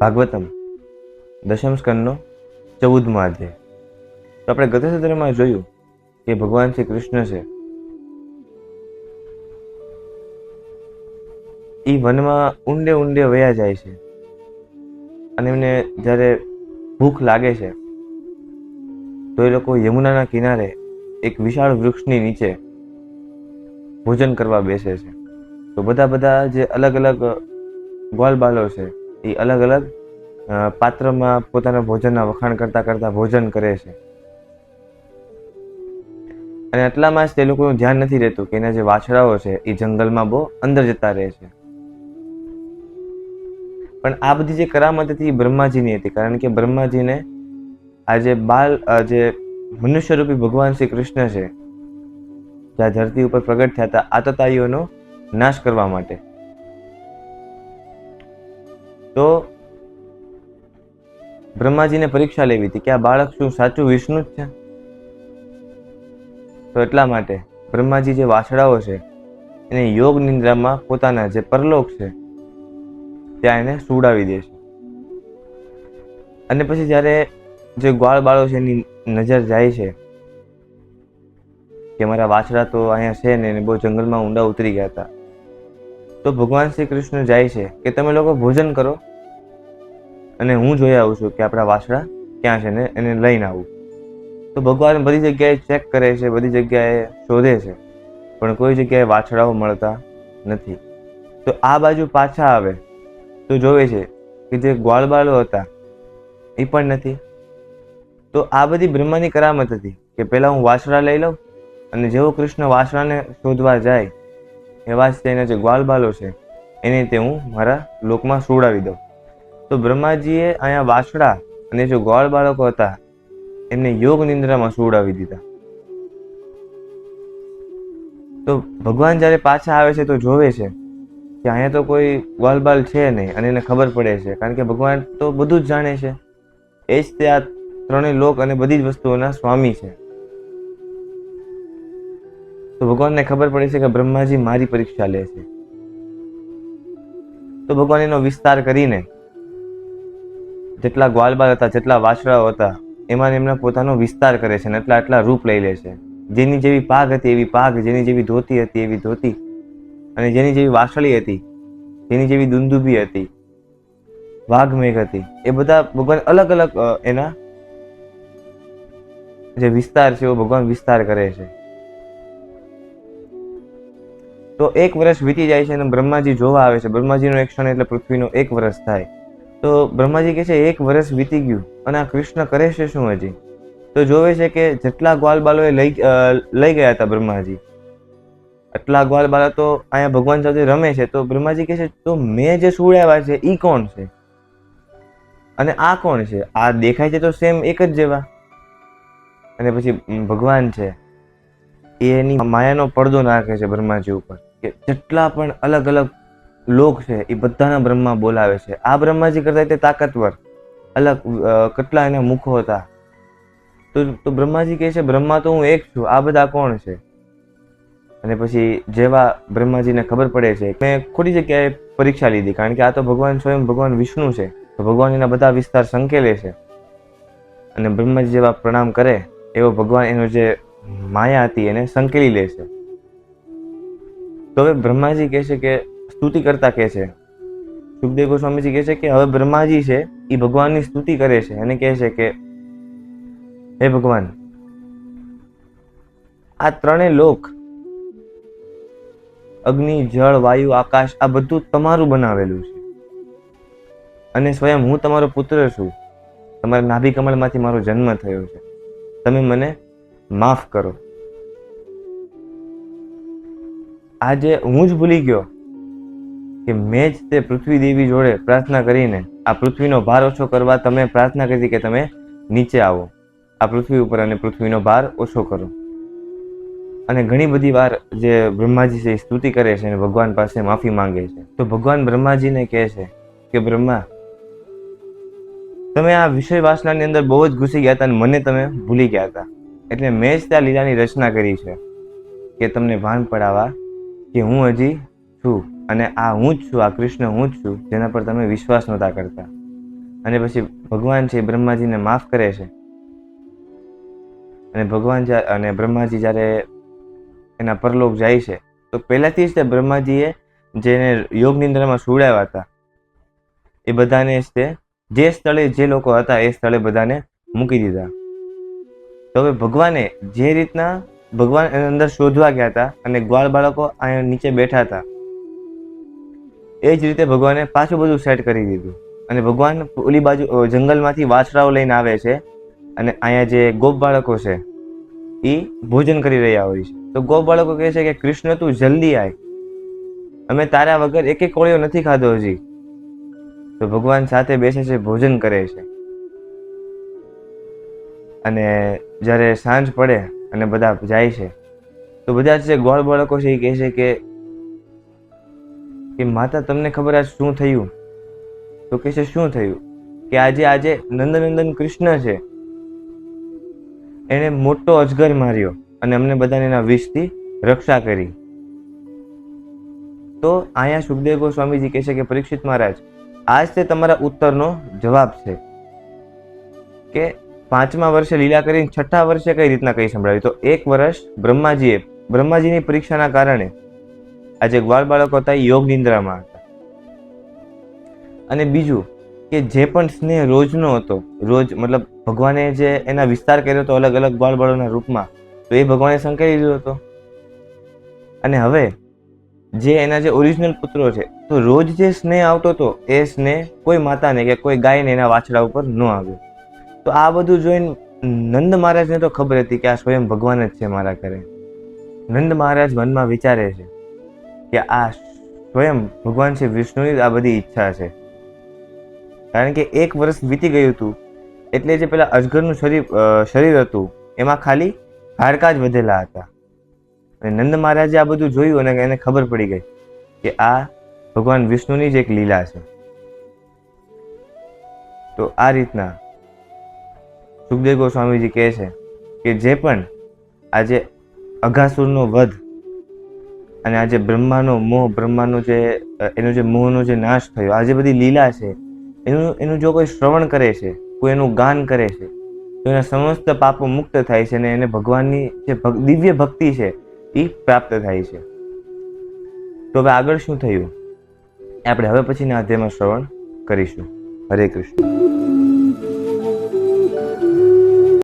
ભાગવતમ, દશમ સ્કંદનો ચૌદમો અધ્યાય. તો આપણે ગત સત્રમાં જોયું કે ભગવાન શ્રી કૃષ્ણ છે. એ વનમાં ઊંડે ઊંડે વયા જાય છે. અને એમને જ્યારે ભૂખ લાગે છે, તો એ લોકો યમુનાના કિનારે એક વિશાળ વૃક્ષની નીચે ભોજન કરવા બેસે છે. તો બધા બધા જે અલગ અલગ ગ્વાલબાલો છે એ અલગ અલગ પાત્રમાં પોતાના ભોજનના વખાણ કરતા કરતા ભોજન કરે છે. અને આટલામાં જ તે લોકોનું ધ્યાન નથી રહેતું કે એના જે વાછડાઓ છે એ જંગલમાં બહુ અંદર જતા રહે છે. પણ આ બધી જે કરામત હતી એ બ્રહ્માજીની હતી, કારણ કે બ્રહ્માજીને આ જે બાલ જે મનુષ્યરૂપી ભગવાન શ્રી કૃષ્ણ છે જ્યાં ધરતી ઉપર પ્રગટ થયા હતા આતતાઈઓનો નાશ કરવા માટે. તો બ્રહ્માજીને પરીક્ષા લેવી હતી કે આ બાળક શું સાચું, વિષ્ણુ જ છે? તો એટલા માટે બ્રહ્માજી જે વાછડાઓ છે, એને યોગ નિંદ્રામાં પોતાના જે પરલોક છે, ત્યાં એને સુવડાવી દે છે. અને પછી જ્યારે જે ગ્વાળ બાળો છે એની નજર જાય છે કે મારા વાછડા તો અહીંયા છે ને એને બહુ જંગલમાં ઊંડા ઉતરી ગયા હતા તો ભગવાન શ્રી કૃષ્ણ જાય છે કે તમે લોકો ભોજન કરો. અને હું જોઈ આવું છું કે આપણા વાસડા ક્યાં છે ને એને લઈને આવું. તો ભગવાન બધી જગ્યાએ ચેક કરે છે, બધી જગ્યાએ શોધે છે, પણ કોઈ જગ્યાએ વાછડાઓ મળતા નથી. તો આ બાજુ પાછા આવે, તો જોવે છે કે જે ગ્વાળબાળો હતા, એ પણ નથી. તો આ બધી બ્રહ્માની કરામત હતી કે પહેલાં હું વાછડા લઈ લઉં અને જેવો કૃષ્ણ વાછડાને શોધવા જાય એવા જ ગ્વાલબાલો છે, એને તે હું મારા લોકમાં સુવડાવી દઉં. તો બ્રહ્માજીએ અહીંયા વાછડા અને જે ગ્વાલ બાળકો હતા, એમને યોગ નિંદ્રામાં સુવડાવી દીધા. તો ભગવાન જ્યારે પાછા આવે છે તો જોવે છે કે અહીંયા તો કોઈ ગ્વાલબાલ છે નહીં અને એને ખબર પડે છે, કારણ કે ભગવાન તો બધું જ જાણે છે. એ જ તે આ ત્રણેય લોક અને બધી જ વસ્તુઓના સ્વામી છે. તો ભગવાનને ખબર પડે છે કે બ્રહ્માજી મારી પરીક્ષા લે છે. તો ભગવાન એનો વિસ્તાર કરીને જેટલા ગ્વાલબાલ હતા, જેટલા વાછડાઓ હતા એમાં એમના પોતાનો વિસ્તાર કરે છે અને એટલા એટલા રૂપ લઈ લે છે. જેની જેવી પાઘ હતી, એવી પાઘ જેની જેવી ધોતી હતી, એવી ધોતી અને જેની જેવી વાસળી હતી, જેની જેવી દુંદુભી હતી, વાઘમેઘ હતી, એ બધા ભગવાન અલગ અલગ એના જે વિસ્તાર છે, એવો ભગવાન વિસ્તાર કરે છે. તો એક વર્ષ વીતી જાય છે અને બ્રહ્માજી જોવા આવે છે. બ્રહ્માજીનો એક ક્ષણ એટલે પૃથ્વીનો એક વર્ષ થાય. તો બ્રહ્માજી કહે છે, એક વર્ષ વીતી ગયું અને આ કૃષ્ણ કરે છે શું હજી? તો જોવે છે કે જેટલા ગ્વાલબાલોએ લઈ લઈ ગયા હતા બ્રહ્માજી. આટલા ગ્વાલબાલા તો અહીંયા ભગવાન સાથે રમે છે. તો બ્રહ્માજી કહે છે, તો મેં જે સુડાવ્યા છે એ કોણ છે? અને આ કોણ છે? આ દેખાય છે તો સેમ એક જ જેવા. અને પછી ભગવાન છે. એની માયાનો પડદો નાખે છે બ્રહ્માજી ઉપર. કે જેટલા પણ અલગ અલગ લોક છે, એ બધાના બ્રહ્મા બોલાવે છે. આ બ્રહ્માજી કરતા તે તાકાતવર, અલગ કેટલા એના મુખો હતા. તો તો બ્રહ્માજી કહે છે, બ્રહ્મા તો હું એક છું, આ બધા કોણ છે? અને પછી જેવા બ્રહ્માજીને ખબર પડે છે, મેં ખોટી જગ્યાએ પરીક્ષા લીધી, કારણ કે આ તો ભગવાન સ્વયં ભગવાન વિષ્ણુ છે. તો ભગવાન એના બધા વિસ્તાર સંકેલે છે. અને બ્રહ્માજી જેવા પ્રણામ કરે, એવો ભગવાન એનો જે માયા હતી એને સંકેલી લે છે. તો હવે બ્રહ્માજી કહે છે કે સ્તુતિ કરતા કહે છે. સુખદેવ ગોસ્વામીજી કહે છે કે હવે બ્રહ્માજી છે એ ભગવાનની સ્તુતિ કરે છે અને કહે છે કે, હે ભગવાન, આ ત્રણેય લોક, અગ્નિ, જળ, વાયુ, આકાશ, આ બધું તમારું બનાવેલું છે. અને સ્વયં હું તમારો પુત્ર છું. તમારા નાભી કમળમાંથી મારો જન્મ થયો છે. તમે મને માફ કરો. આજે હું જ ભૂલી ગયો કે મેં જ તે પૃથ્વી દેવી જોડે પ્રાર્થના કરીને આ પૃથ્વીનો ભાર ઓછો કરવા તમે પ્રાર્થના કરી કે તમે નીચે આવો. આ પૃથ્વી ઉપર અને પૃથ્વીનો ભાર ઓછો કરો. અને ઘણી બધી વાર જે બ્રહ્માજી છે એ સ્તુતિ કરે છે અને ભગવાન પાસે માફી માંગે છે. તો ભગવાન બ્રહ્માજીને કહે છે કે, બ્રહ્મા, તમે આ વિષય વાસનાની અંદર બહુ જ ઘૂસી ગયા હતા અને મને તમે ભૂલી ગયા હતા. એટલે મેં જ ત્યાં લીલાની રચના કરી છે કે તમને ભાન પડાવવા કે હું હજી છું અને આ હું જ છું, આ કૃષ્ણ હું જ છું, જેના પર તમે વિશ્વાસ નહોતા કરતા. અને પછી ભગવાન છે બ્રહ્માજીને માફ કરે છે. અને ભગવાન અને બ્રહ્માજી જ્યારે એના પરલોક જાય છે, તો પહેલાથી જ તે બ્રહ્માજીએ જેને યોગ નિંદ્રામાં સુવડાવ્યા હતા, એ બધાને જ તે, જે સ્થળે જે લોકો હતા એ સ્થળે બધાને મૂકી દીધા. તો હવે ભગવાને જે રીતના ભગવાન એની અંદર શોધવા ગયા હતા અને ગ્વાલ બાળકો અહીંયા નીચે બેઠા હતા. એ જ રીતે ભગવાને પાછું બધું સેટ કરી દીધું અને ભગવાન ઓલી બાજુ જંગલમાંથી વાછરાઓ લઈને આવે છે અને અહીંયા જે ગોપ બાળકો છે એ ભોજન કરી રહ્યા હોય છે. તો ગોપ બાળકો કહે છે કે, કૃષ્ણ, તું જલ્દી આય. અમે તારા વગર એક એક કોળીઓ નથી ખાધો હજી. તો ભગવાન સાથે બેસે છે, ભોજન કરે છે. અને જ્યારે સાંજ પડે અને બધા જાય છે. તો બધા જે ગોળ બાળકો છે એ કહે છે કે કે માતા તમને ખબર આ શું થયું? તો કહે છે શું થયું? કે આજે આજે નંદનંદન કૃષ્ણ છે. એણે મોટો અજગર માર્યો અને અમને બધાને એના વિષથી રક્ષા કરી. તો અહીંયા સુખદેવ ગોસ્વામીજી કહે છે કે, પરીક્ષિત મહારાજ, આજ તે તમારા ઉત્તરનો જવાબ છે. કે પાંચમા વર્ષે લીલા કરીને છઠ્ઠા વર્ષે કઈ રીતના કઈ સંભળાવી? તો એક વર્ષ બ્રહ્માજીએ, બ્રહ્માજીની પરીક્ષાના કારણે આજે ગ્વાલ બાળકો હતા યોગ નિંદ્રામાં હતા. અને બીજું કે જે પણ સ્નેહ રોજનો હતો, રોજ મતલબ ભગવાને જે એના વિસ્તાર કર્યો હતો અલગ અલગ ગ્વાલ બાળોના રૂપમાં, તો એ ભગવાને સંકળી લીધો હતો. અને હવે જે એના જે ઓરિજિનલ પુત્રો છે, તો રોજ જે સ્નેહ આવતો હતો, એ સ્નેહ કોઈ માતાને કે કોઈ ગાયને એના વાછડા ઉપર ન આવ્યો. તો આ બધું જોઈને નંદ મહારાજને તો ખબર હતી કે આ સ્વયં ભગવાન જ છે મારા ઘરે. નંદ મહારાજ મનમાં વિચારે છે કે આ સ્વયં ભગવાન છે વિષ્ણુની આ બધી ઈચ્છા છે. કારણ કે એક વર્ષ વીતી ગયું હતું, એટલે જે પેલા અજગરનું શરીર શરીર હતું, એમાં ખાલી હાડકા જ વધેલા હતા. અને નંદ મહારાજે આ બધું જોયું અને એને ખબર પડી ગઈ કે આ ભગવાન વિષ્ણુની જ એક લીલા છે. તો આ રીતના સુખદેવ ગોસ્વામીજી કહે છે કે જે પણ આજે અઘાસુરનો વધ અને આજે બ્રહ્માનો મોહ, બ્રહ્માનો જે એનો જે મોહનો જે નાશ થયો, આ જે બધી લીલા છે, એનું એનું જો કોઈ શ્રવણ કરે છે, કોઈ એનું ગાન કરે છે, તો એના સમસ્ત પાપો મુક્ત થાય છે અને એને ભગવાનની જે દિવ્ય ભક્તિ છે એ પ્રાપ્ત થાય છે. તો હવે આગળ શું થયું? આપણે હવે પછીના અધ્યાયમાં શ્રવણ કરીશું. હરે કૃષ્ણ.